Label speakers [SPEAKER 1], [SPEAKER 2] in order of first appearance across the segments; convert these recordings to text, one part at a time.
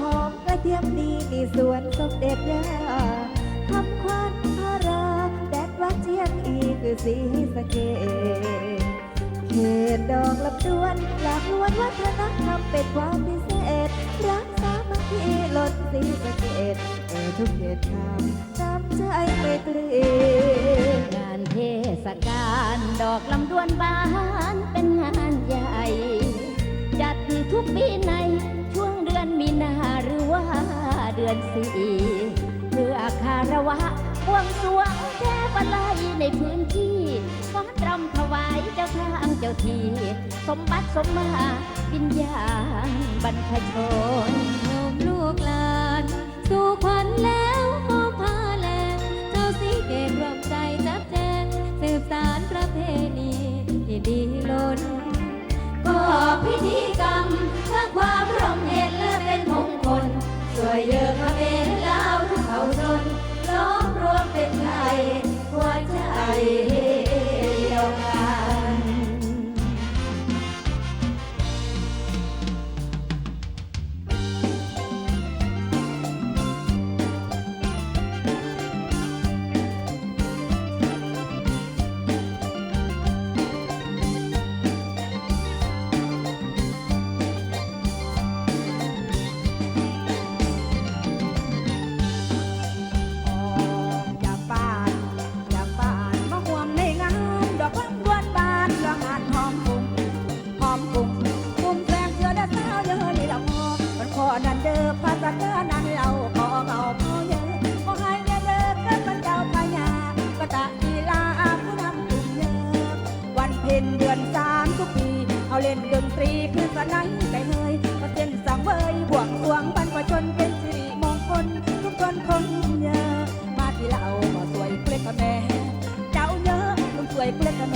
[SPEAKER 1] หอมกระเทียมดีมีสวนสมเด็จยาทำควันพรราแดดวัดเชียงอีคือสีสะเกดเขตดอกลำดวนหลากลวนวัฒนธรรมเป็นความพิเศษ รักษามัคคีลดสีสะเกดเออทุกเหตุการณ์จำใจไมตรี
[SPEAKER 2] งานเทศกาลดอกลำดวนบาน วงสวงเทพไลยในพื้นที่ฟ้อนรำถวายเจ้าทางเจ้าที่สมบัติสมมาวิญญาณบรรพชน
[SPEAKER 3] โยมลูกหลาน สู่ขวัญแล้วมอบผาแลงเจ้าสีเกตรวมใจจับแจงสืบสารประเพณีที่ดีล้น
[SPEAKER 2] ก็พิธี de.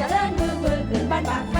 [SPEAKER 2] จะ
[SPEAKER 1] เลื่อนมือมือ
[SPEAKER 2] ขึ้นบ้านปาก